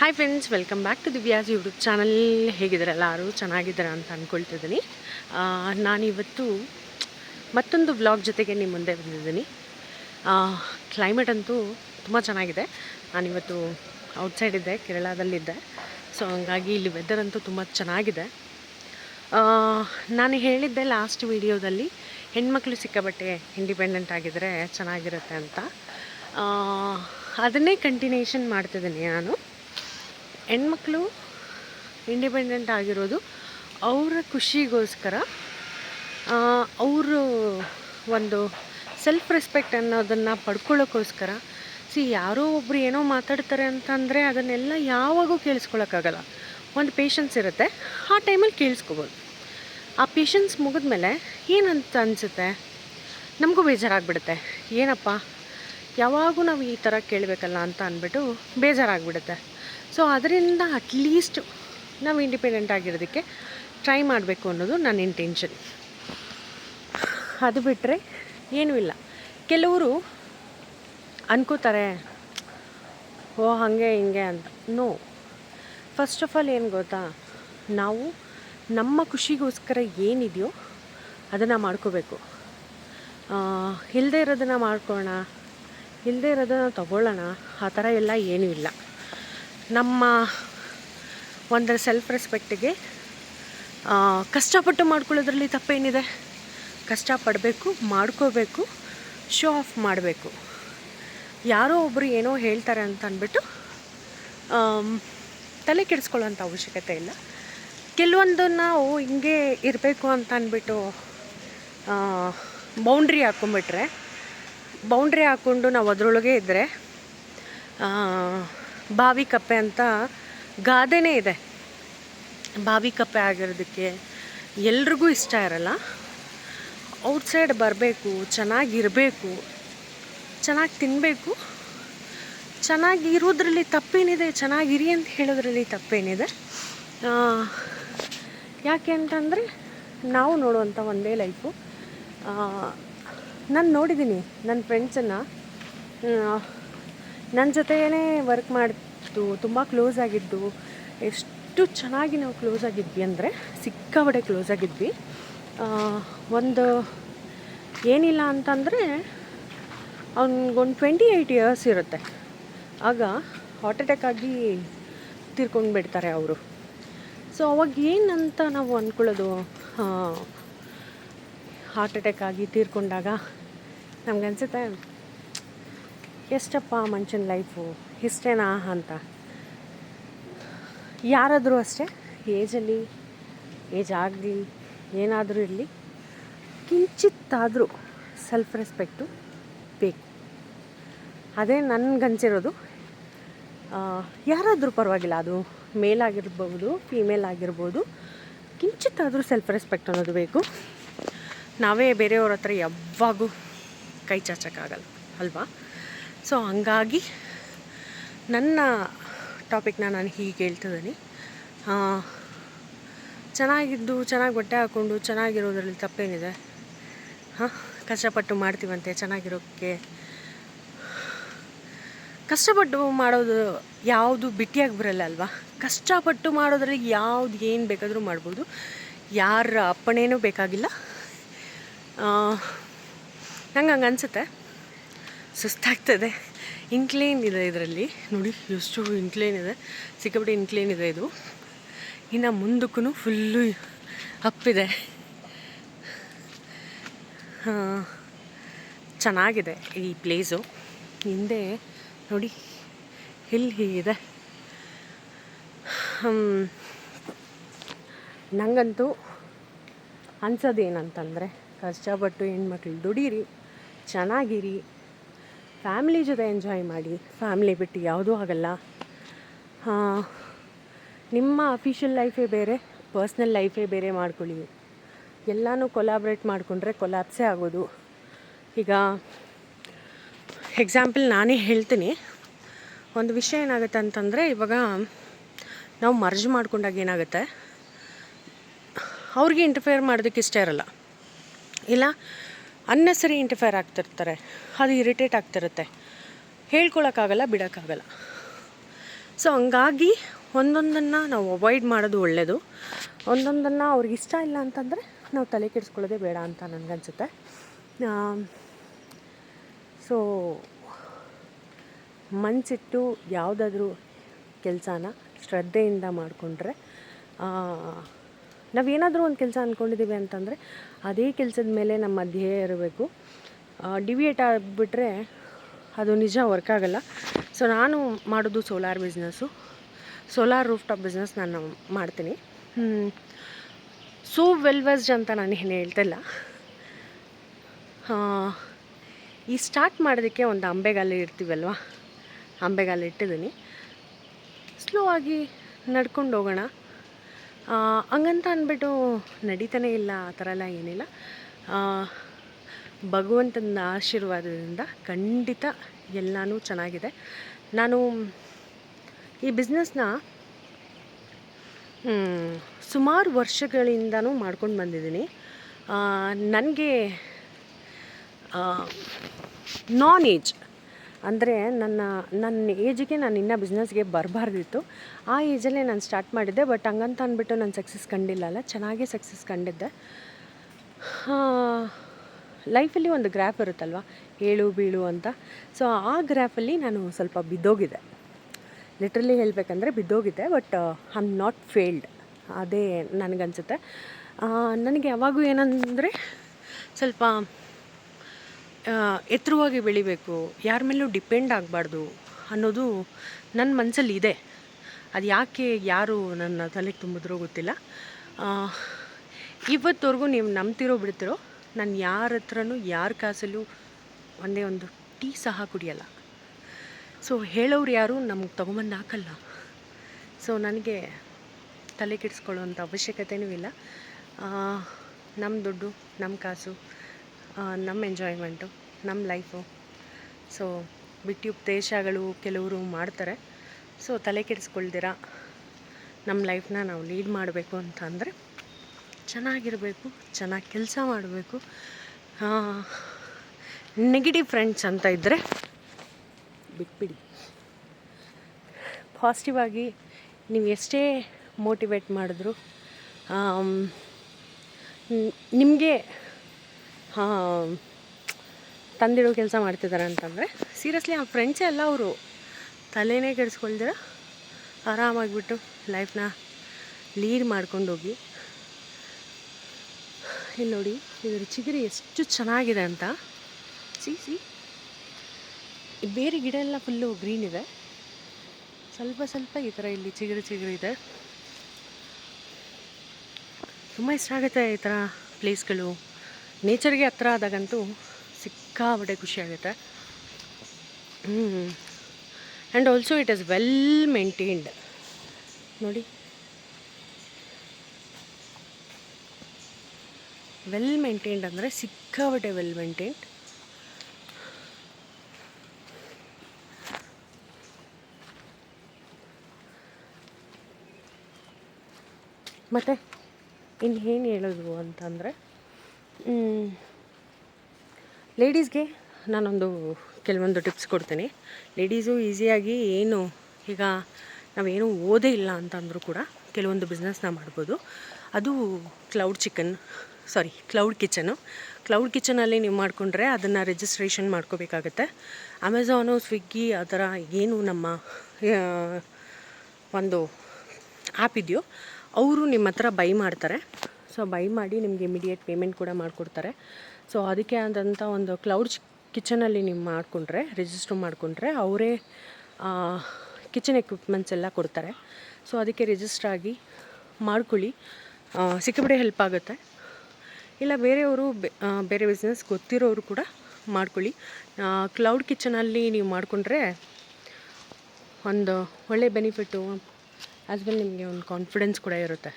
Hi friends welcome back to Divya's YouTube channel ಹೇಗಿದ್ದಾರೆ ಎಲ್ಲರೂ? ಚೆನ್ನಾಗಿದ್ದಾರೆ ಅಂತ ಅಂದ್ಕೊಳ್ತಿದ್ದೀನಿ ನಾನಿವತ್ತು ಮತ್ತೊಂದು ವ್ಲಾಗ್ ಜೊತೆಗೆ ನಿಮ್ಮ ಮುಂದೆ ಬಂದಿದ್ದೀನಿ. ಕ್ಲೈಮೇಟ್ ಅಂತೂ ತುಂಬ ಚೆನ್ನಾಗಿದೆ. ನಾನಿವತ್ತು ಔಟ್ಸೈಡ್ ಇದ್ದೆ, ಕೇರಳದಲ್ಲಿದ್ದೆ. ಸೊ ಹಂಗಾಗಿ ಇಲ್ಲಿ ವೆದರ್ ಅಂತೂ ತುಂಬ ಚೆನ್ನಾಗಿದೆ. ನಾನು ಹೇಳಿದ್ದೆ ಲಾಸ್ಟ್ ವಿಡಿಯೋದಲ್ಲಿ ಹೆಣ್ಮಕ್ಳು ಸಿಕ್ಕಾಬಟ್ಟೆ ಇಂಡಿಪೆಂಡೆಂಟ್ ಆಗಿದ್ದರೆ ಚೆನ್ನಾಗಿರುತ್ತೆ ಅಂತ. ಅದನ್ನೇ ಕಂಟಿನ್ಯೂಷನ್ ಮಾಡ್ತಿದ್ದೀನಿ ನಾನು. ಹೆಣ್ಮಕ್ಳು ಇಂಡಿಪೆಂಡೆಂಟ್ ಆಗಿರೋದು ಅವರ ಖುಷಿಗೋಸ್ಕರ. ಅವರು ಒಂದು ಸೆಲ್ಫ್ ರೆಸ್ಪೆಕ್ಟ್ ಅನ್ನೋದನ್ನು ಪಡ್ಕೊಳ್ಳೋಕ್ಕೋಸ್ಕರ ಸಿ, ಯಾರೋ ಒಬ್ರು ಏನೋ ಮಾತಾಡ್ತಾರೆ ಅಂತಂದರೆ ಅದನ್ನೆಲ್ಲ ಯಾವಾಗೂ ಕೇಳಿಸ್ಕೊಳಕ್ಕಾಗಲ್ಲ. ಒಂದು ಪೇಷನ್ಸ್ ಇರುತ್ತೆ, ಆ ಟೈಮಲ್ಲಿ ಕೇಳಿಸ್ಕೋಬೋದು. ಆ ಪೇಷನ್ಸ್ ಮುಗಿದ್ಮೇಲೆ ಏನಂತ ಅನಿಸುತ್ತೆ? ನಮಗೂ ಬೇಜಾರಾಗ್ಬಿಡುತ್ತೆ. ಏನಪ್ಪ, ಯಾವಾಗೂ ನಾವು ಈ ಥರ ಕೇಳಬೇಕಲ್ಲ ಅಂತ ಅಂದ್ಬಿಟ್ಟು ಬೇಜಾರಾಗ್ಬಿಡುತ್ತೆ. ಸೊ ಅದರಿಂದ ಅಟ್ಲೀಸ್ಟ್ ನಾವು ಇಂಡಿಪೆಂಡೆಂಟ್ ಆಗಿರೋದಕ್ಕೆ ಟ್ರೈ ಮಾಡಬೇಕು ಅನ್ನೋದು ನನ್ನ ಇಂಟೆನ್ಷನ್ ಅದು ಬಿಟ್ಟರೆ ಏನೂ ಇಲ್ಲ. ಕೆಲವರು ಅನ್ಕೋತಾರೆ, ಓ, ಹಾಗೆ, ಹಿಂಗೆ ಅಂತ. ನೋ ಫಸ್ಟ್ ಆಫ್ ಆಲ್ ಏನು ಗೊತ್ತಾ? ನಾವು ನಮ್ಮ ಖುಷಿಗೋಸ್ಕರ ಏನಿದೆಯೋ ಅದನ್ನು ಮಾಡ್ಕೋಬೇಕು. ಇಲ್ಲದೆ ಇರೋದನ್ನು ಮಾಡ್ಕೊಳ್ಳೋಣ ಇಲ್ಲದೆ ಇರೋದನ್ನು ತಗೊಳ್ಳೋಣ, ಆ ಥರ ಎಲ್ಲ ಏನೂ ಇಲ್ಲ. ನಮ್ಮ ಒಂದು ಸೆಲ್ಫ್ ರೆಸ್ಪೆಕ್ಟಿಗೆ ಕಷ್ಟಪಟ್ಟು ಮಾಡ್ಕೊಳ್ಳೋದ್ರಲ್ಲಿ ತಪ್ಪೇನಿದೆ. ಕಷ್ಟಪಡಬೇಕು, ಮಾಡ್ಕೋಬೇಕು ಶೋ ಆಫ್ ಮಾಡಬೇಕು. ಯಾರೋ ಒಬ್ಬರು ಏನೋ ಹೇಳ್ತಾರೆ ಅಂತ ಅಂದ್ಬಿಟ್ಟು ತಲೆ ಕೆಡಿಸ್ಕೊಳ್ಳೋಂಥ ಅವಶ್ಯಕತೆ ಇಲ್ಲ. ಕೆಲವೊಂದು ನಾವು ಹಿಂಗೆ ಇರಬೇಕು ಅಂತ ಅಂದ್ಬಿಟ್ಟು ಬೌಂಡ್ರಿ ಹಾಕ್ಕೊಂಬಿಟ್ರೆ ಬೌಂಡ್ರಿ ಹಾಕ್ಕೊಂಡು ನಾವು ಅದರೊಳಗೆ ಇದ್ದರೆ ಬಾವಿ ಕಪ್ಪೆ ಅಂತ ಗಾದೆನೇ ಇದೆ. ಬಾವಿ ಕಪ್ಪೆ ಆಗಿರೋದಕ್ಕೆ ಎಲ್ರಿಗೂ ಇಷ್ಟ ಇರಲ್ಲ. ಔಟ್ಸೈಡ್ ಬರಬೇಕು, ಚೆನ್ನಾಗಿರಬೇಕು, ಚೆನ್ನಾಗಿ ತಿನ್ನಬೇಕು ಚೆನ್ನಾಗಿ ಇರೋದ್ರಲ್ಲಿ ತಪ್ಪೇನಿದೆ, ಚೆನ್ನಾಗಿರಿ ಅಂತ ಹೇಳೋದ್ರಲ್ಲಿ ತಪ್ಪೇನಿದೆ. ಯಾಕೆ ಅಂತಂದರೆ ನಾವು ನೋಡುವಂಥ ಒಂದೇ ಲೈಫು ನಾನು ನೋಡಿದ್ದೀನಿ ನನ್ನ ಫ್ರೆಂಡ್ಸನ್ನು ನನ್ನ ಜೊತೆಗೇ ವರ್ಕ್ ಮಾಡಿದ್ದು ತುಂಬ ಕ್ಲೋಸ್ ಆಗಿದ್ದು, ಎಷ್ಟು ಚೆನ್ನಾಗಿ ನಾವು ಕ್ಲೋಸ್ ಆಗಿದ್ವಿ ಅಂದರೆ ಸಿಕ್ಕಾಬಡೆ ಕ್ಲೋಸ್ ಆಗಿದ್ವಿ. ಒಂದು ಏನಿಲ್ಲ ಅಂತಂದರೆ ಅವ್ನಿಗೊಂದು ಟ್ವೆಂಟಿ ಏಯ್ಟ್ ಇಯರ್ಸ್ ಇರುತ್ತೆ. ಆಗ ಹಾರ್ಟ್ ಅಟ್ಯಾಕ್ ಆಗಿ ತೀರ್ಕೊಂಡು ಬಿಡ್ತಾರೆ ಅವರು. ಸೊ ಅವಾಗ ಏನಂತ ನಾವು ಅಂದ್ಕೊಳ್ಳೋದು ಹಾರ್ಟ್ ಅಟ್ಯಾಕ್ ಆಗಿ ತೀರ್ಕೊಂಡಾಗ ನಮ್ಗನ್ಸುತ್ತೆ ಎಷ್ಟಪ್ಪ ಮನುಷ್ಯನ ಲೈಫು ಇಷ್ಟೇನಾ ಅಂತ. ಯಾರಾದರೂ ಅಷ್ಟೇ, ಏಜಲ್ಲಿ ಏಜ್ ಆಗಲಿ ಏನಾದರೂ ಇರಲಿ, ಕಿಂಚಿತ್ತಾದರೂ ಸೆಲ್ಫ್ ರೆಸ್ಪೆಕ್ಟು ಬೇಕು. ಅದೇ ನನಗನ್ಸಿರೋದು ಯಾರಾದರೂ ಪರವಾಗಿಲ್ಲ, ಅದು ಮೇಲ್ ಆಗಿರ್ಬೋದು ಫೀಮೇಲ್ ಆಗಿರ್ಬೋದು, ಕಿಂಚಿತ್ತಾದರೂ ಸೆಲ್ಫ್ ರೆಸ್ಪೆಕ್ಟ್ ಅನ್ನೋದು ಬೇಕು. ನಾವೇ ಬೇರೆಯವ್ರ ಹತ್ರ ಯಾವಾಗೂ ಕೈ ಚಾಚಕ್ಕಾಗಲ್ಲ, ಅಲ್ವಾ? ಸೊ ಹಂಗಾಗಿ ನನ್ನ ಟಾಪಿಕ್ನ ನಾನು ಹೀಗೆ ಹೇಳ್ತಿದ್ದೀನಿ. ಚೆನ್ನಾಗಿದ್ದು, ಚೆನ್ನಾಗಿ ಬಟ್ಟೆ ಹಾಕ್ಕೊಂಡು ಚೆನ್ನಾಗಿರೋದ್ರಲ್ಲಿ ತಪ್ಪೇನಿದೆ. ಹಾಂ, ಕಷ್ಟಪಟ್ಟು ಮಾಡ್ತೀವಂತೆ ಚೆನ್ನಾಗಿರೋಕ್ಕೆ. ಕಷ್ಟಪಟ್ಟು ಮಾಡೋದು ಯಾವುದು ಬಿಟ್ಟಿಯಾಗಿ ಬರಲ್ಲ ಅಲ್ವಾ? ಕಷ್ಟಪಟ್ಟು ಮಾಡೋದ್ರಲ್ಲಿ ಯಾವ್ದು ಏನು ಬೇಕಾದರೂ ಮಾಡ್ಬೋದು. ಯಾರ ಅಪ್ಪಣೆನೂ ಬೇಕಾಗಿಲ್ಲ. ನಂಗೆ ಹಂಗೆ ಅನಿಸುತ್ತೆ. ಸುಸ್ತಾಗ್ತದೆ. ಇನ್ಕ್ಲೇನ್ ಇದೆ ಇದರಲ್ಲಿ. ನೋಡಿ, ಎಷ್ಟು ಇನ್ಕ್ಲೇನ್ ಇದೆ. ಸಿಕ್ಕಾಪಟ್ಟೆ ಇನ್ಕ್ಲೇನ್ ಇದೆ ಇದು. ಇನ್ನು ಮುಂದಕ್ಕೂ ಫುಲ್ಲು ಅಪ್ಪಿದೆ ಚೆನ್ನಾಗಿದೆ ಈ ಪ್ಲೇಸು ಹಿಂದೆ ನೋಡಿ ಹಿಲ್ ಹೀಗಿದೆ. ನನಗಂತೂ ನಂಗಂತೂ ಅನ್ಸೋದೇನಂತಂದರೆ, ಕಷ್ಟಪಟ್ಟು ಹೆಣ್ಮಕ್ಳು ದುಡೀರಿ, ಚೆನ್ನಾಗಿರಿ. ಫ್ಯಾಮ್ಲಿ ಜೊತೆ ಎಂಜಾಯ್ ಮಾಡಿ, ಫ್ಯಾಮಿಲಿ ಬಿಟ್ಟು ಯಾವುದೂ ಆಗಲ್ಲ. ನಿಮ್ಮ ಅಫಿಷಿಯಲ್ ಲೈಫೇ ಬೇರೆ ಪರ್ಸ್ನಲ್ ಲೈಫೇ ಬೇರೆ ಮಾಡ್ಕೊಳ್ಳಿ. ಎಲ್ಲನೂ ಕೊಲಾಬ್ರೇಟ್ ಮಾಡಿಕೊಂಡ್ರೆ ಕೊಲಾಪ್ಸೇ ಆಗೋದು. ಈಗ ಎಕ್ಸಾಂಪಲ್ ನಾನೇ ಹೇಳ್ತೀನಿ. ಒಂದು ವಿಷಯ ಏನಾಗುತ್ತೆ ಅಂತಂದರೆ, ಇವಾಗ ನಾವು ಮರ್ಜ್ ಮಾಡ್ಕೊಂಡಾಗ ಏನಾಗುತ್ತೆ? ಅವ್ರಿಗೆ ಇಂಟರ್ಫಿಯರ್ ಮಾಡೋದಕ್ಕೆ ಇಷ್ಟ ಇರಲ್ಲ. ಇಲ್ಲ ಅನ್ನೆಸರಿ ಇಂಟಿಫೈರ್ ಆಗ್ತಿರ್ತಾರೆ. ಅದು ಇರಿಟೇಟ್ ಆಗ್ತಿರುತ್ತೆ. ಹೇಳ್ಕೊಳಕ್ಕಾಗಲ್ಲ, ಬಿಡೋಕ್ಕಾಗಲ್ಲ. ಸೊ ಹಂಗಾಗಿ ಒಂದೊಂದನ್ನು ನಾವು ಅವಾಯ್ಡ್ ಮಾಡೋದು ಒಳ್ಳೆಯದು ಒಂದೊಂದನ್ನು ಅವ್ರಿಗೆ ಇಷ್ಟ ಇಲ್ಲ ಅಂತಂದರೆ ನಾವು ತಲೆ ಕೆಡಿಸ್ಕೊಳ್ಳೋದೇ ಬೇಡ ಅಂತ ನನಗನ್ಸುತ್ತೆ. ಸೊ ಮನಸ್ಸಿಟ್ಟು ಯಾವುದಾದ್ರೂ ಕೆಲಸನ ಶ್ರದ್ಧೆಯಿಂದ ಮಾಡಿಕೊಂಡ್ರೆ ನಾವೇನಾದರೂ ಒಂದು ಕೆಲಸ ಅಂದ್ಕೊಂಡಿದ್ದೀವಿ ಅಂತಂದರೆ ಅದೇ ಕೆಲಸದ ಮೇಲೆ ನಮ್ಮ ಧ್ಯೇಯ ಇರಬೇಕು. ಡಿವಿಯೇಟ್ ಆಗಿಬಿಟ್ರೆ ಅದು ನಿಜ ವರ್ಕ್ ಆಗಲ್ಲ. ಸೊ ನಾನು ಮಾಡೋದು solar business solar roof top business ನಾನು ಮಾಡ್ತೀನಿ. ಸೋ ವೆಲ್ ವೆಸ್ಡ್ ಅಂತ ನಾನು ಏನು ಹೇಳ್ತಿಲ್ಲ ಈ ಸ್ಟಾರ್ಟ್ ಮಾಡೋದಕ್ಕೆ ಒಂದು ಅಂಬೆಗಾಲು ಇರ್ತೀವಲ್ವ? ಅಂಬೆಗಾಲು ಇಟ್ಟಿದ್ದೀನಿ. ಸ್ಲೋ ಆಗಿ ನಡ್ಕೊಂಡು ಹೋಗೋಣ. ಹಂಗಂತ ಅಂದ್ಬಿಟ್ಟು ನಡೀತಾನೆ ಇಲ್ಲ, ಆ ಥರ ಎಲ್ಲ ಏನಿಲ್ಲ. ಭಗವಂತನ ಆಶೀರ್ವಾದದಿಂದ ಖಂಡಿತ ಎಲ್ಲನೂ ಚೆನ್ನಾಗಿದೆ. ನಾನು ಈ ಬಿಸ್ನೆಸ್ನ ಸುಮಾರು ವರ್ಷಗಳಿಂದನೂ ಮಾಡ್ಕೊಂಡು ಬಂದಿದ್ದೀನಿ. ನನಗೆ ನಾನ್ ಏಜ್ ಅಂದರೆ ನನ್ನ ನನ್ನ ಏಜಿಗೆ ನಾನು ಇನ್ನೂ ಬಿಸ್ನೆಸ್ಗೆ ಬರಬಾರ್ದಿತ್ತು. ಆ ಏಜಲ್ಲೇ ನಾನು ಸ್ಟಾರ್ಟ್ ಮಾಡಿದ್ದೆ ಬಟ್ ಹಂಗಂತ ಅಂದ್ಬಿಟ್ಟು ನಾನು ಸಕ್ಸಸ್ ಕಂಡಿಲ್ಲ ಅಲ್ಲ, ಚೆನ್ನಾಗೇ ಸಕ್ಸಸ್ ಕಂಡಿದ್ದೆ. ಲೈಫಲ್ಲಿ ಒಂದು ಗ್ರ್ಯಾಫ್ ಇರುತ್ತಲ್ವ, ಏಳು, ಬೀಳು ಅಂತ. ಸೊ ಆ ಗ್ರ್ಯಾಫಲ್ಲಿ ನಾನು ಸ್ವಲ್ಪ ಬಿದ್ದೋಗಿದ್ದೆ ಲಿಟ್ರಲಿ ಹೇಳಬೇಕಂದ್ರೆ ಬಿದ್ದೋಗಿದ್ದೆ but I am not failed ಅದೇ ನನಗನ್ಸುತ್ತೆ. ನನಗೆ ಯಾವಾಗೂ ಏನಂದರೆ ಸ್ವಲ್ಪ ಎತ್ತರವಾಗಿ ಬೆಳಿಬೇಕು, ಯಾರ ಮೇಲೂ ಡಿಪೆಂಡ್ ಆಗಬಾರ್ದು ಅನ್ನೋದು ನನ್ನ ಮನಸ್ಸಲ್ಲಿ ಇದೆ ಅದು ಯಾಕೆ ಯಾರು ನನ್ನ ತಲೆಗೆ ತುಂಬಿದ್ರೂ ಗೊತ್ತಿಲ್ಲ. ಇವತ್ತವರೆಗೂ ನೀವು ನಂಬ್ತಿರೋ ಬಿಡ್ತಿರೋ, ನಾನು ಯಾರ ಹತ್ರನೂ ಯಾರ ಕಾಸಲ್ಲೂ ಒಂದೇ ಒಂದು ಟೀ ಸಹ ಕುಡಿಯಲ್ಲ. ಸೊ ಹೇಳೋರು ಯಾರು ನಮ್ಗೆ ತೊಗೊಂಬಂದು ಹಾಕಲ್ಲ. ಸೊ ನನಗೆ ತಲೆ ಕೆಡಿಸ್ಕೊಳ್ಳೋವಂಥ ಅವಶ್ಯಕತೆಯೂ ಇಲ್ಲ. ನಮ್ಮ ದುಡ್ಡು ನಮ್ಮ ಕಾಸು ನಮ್ಮ ಎಂಜಾಯ್ಮೆಂಟು ನಮ್ಮ ಲೈಫು ಸೊ ಬಿಟ್ಟು ಉಪದೇಶಗಳು ಕೆಲವರು ಮಾಡ್ತಾರೆ. ಸೊ ತಲೆ ಕೆಡಿಸ್ಕೊಳ್ದಿರ? ನಮ್ಮ ಲೈಫ್ನ ನಾವು ಲೀಡ್ ಮಾಡಬೇಕು ಅಂತ ಅಂದರೆ ಚೆನ್ನಾಗಿರಬೇಕು, ಚೆನ್ನಾಗಿ ಕೆಲಸ ಮಾಡಬೇಕು. ನೆಗೆಟಿವ್ ಫ್ರೆಂಡ್ಸ್ ಅಂತ ಇದ್ದರೆ ಬಿಟ್ಬಿಡಿ. ಪಾಸಿಟಿವ್ ಆಗಿ ನೀವು ಎಷ್ಟೇ ಮೋಟಿವೇಟ್ ಮಾಡಿದ್ರು ನಿಮಗೆ ತಂದಿಡೋ ಕೆಲಸ ಮಾಡ್ತಿದ್ದಾರೆ ಅಂತಂದರೆ ಸೀರಿಯಸ್ಲಿ ಆ ಫ್ರೆಂಡ್ಸೇ ಎಲ್ಲ ಅವರು ತಲೆನೇ ಕೆಡಿಸ್ಕೊಳ್ದಿರ ಆರಾಮಾಗಿಬಿಟ್ಟು ಲೈಫ್ನ ಲೀಡ್ ಮಾಡ್ಕೊಂಡು ಹೋಗಿ ಇಲ್ಲಿ ನೋಡಿ ಇದರ ಚಿಗುರಿ ಎಷ್ಟು ಚೆನ್ನಾಗಿದೆ ಅಂತ. ಸಿ ಸಿ ಬೇರೆ ಗಿಡ ಎಲ್ಲ ಫುಲ್ಲು ಗ್ರೀನ್ ಇದೆ. ಸ್ವಲ್ಪ ಸ್ವಲ್ಪ ಈ ಥರ ಇಲ್ಲಿ ಚಿಗುರು ಚಿಗುರು ಇದೆ. ತುಂಬ ಇಷ್ಟ ಆಗುತ್ತೆ ಈ ಥರ ಪ್ಲೇಸ್ಗಳು ನೇಚರ್ಗೆ ಹತ್ರ ಆದಾಗಂತೂ ಸಿಕ್ಕಾಪಟ್ಟೆ ಖುಷಿಯಾಗುತ್ತೆ and also it is well maintained ನೋಡಿ. ವೆಲ್ ಮೇಂಟೈನ್ಡ್ ಅಂದರೆ ಸಿಕ್ಕಾಪಟ್ಟೆ ವೆಲ್ ಮೇಂಟೈನ್ಡ್ ಮತ್ತು ಇನ್ನು ಏನು ಹೇಳೋದು ಅಂತಂದರೆ ಲೇಡೀಸ್ಗೆ ನಾನೊಂದು ಕೆಲವೊಂದು ಟಿಪ್ಸ್ ಕೊಡ್ತೀನಿ. ಲೇಡೀಸು ಈಸಿಯಾಗಿ ಏನು, ಈಗ ನಾವೇನು ಓದೇ ಇಲ್ಲ ಅಂತಂದರೂ ಕೂಡ ಕೆಲವೊಂದು ಬಿಸ್ನೆಸ್ನ ಮಾಡ್ಬೋದು. ಅದು cloud chicken sorry cloud kitchen cloud ಕಿಚನಲ್ಲಿ ನೀವು ಮಾಡಿಕೊಂಡ್ರೆ ಅದನ್ನು ರಿಜಿಸ್ಟ್ರೇಷನ್ ಮಾಡ್ಕೋಬೇಕಾಗತ್ತೆ. ಅಮೆಝಾನು ಸ್ವಿಗ್ಗಿ ಆ ಥರ ಏನು ನಮ್ಮ ಒಂದು ಆ್ಯಪ್ ಇದೆಯೋ, ಅವರು ನಿಮ್ಮ ಹತ್ರ ಬೈ ಮಾಡ್ತಾರೆ. ಸೊ ಬೈ ಮಾಡಿ ನಿಮಗೆ ಇಮಿಡಿಯೇಟ್ ಪೇಮೆಂಟ್ ಕೂಡ ಮಾಡಿಕೊಡ್ತಾರೆ. ಸೊ ಅದಕ್ಕೆ ಆದಂಥ ಒಂದು ಕ್ಲೌಡ್ ಕಿಚನಲ್ಲಿ ನೀವು ಮಾಡಿಕೊಂಡ್ರೆ ರಿಜಿಸ್ಟರ್ ಮಾಡಿಕೊಂಡ್ರೆ ಅವರೇ ಕಿಚನ್ ಎಕ್ವಿಪ್ಮೆಂಟ್ಸ್ ಎಲ್ಲ ಕೊಡ್ತಾರೆ. ಸೊ ಅದಕ್ಕೆ ರಿಜಿಸ್ಟರ್ ಆಗಿ ಮಾಡ್ಕೊಳ್ಳಿ. ಸಿಕ್ಕಬಿಡೇ ಹೆಲ್ಪ್ ಆಗುತ್ತೆ. ಇಲ್ಲ ಬೇರೆಯವರು ಬೇರೆ ಬಿಸ್ನೆಸ್ ಗೊತ್ತಿರೋರು ಕೂಡ ಮಾಡ್ಕೊಳ್ಳಿ. ಕ್ಲೌಡ್ ಕಿಚನಲ್ಲಿ ನೀವು ಮಾಡಿಕೊಂಡ್ರೆ ಒಂದು ಒಳ್ಳೆ ಬೆನಿಫಿಟ್ಟು ಆಸ್ ವೆಲ್ ನಿಮಗೆ ಒಂದು ಕಾನ್ಫಿಡೆನ್ಸ್ ಕೂಡ ಇರುತ್ತೆ.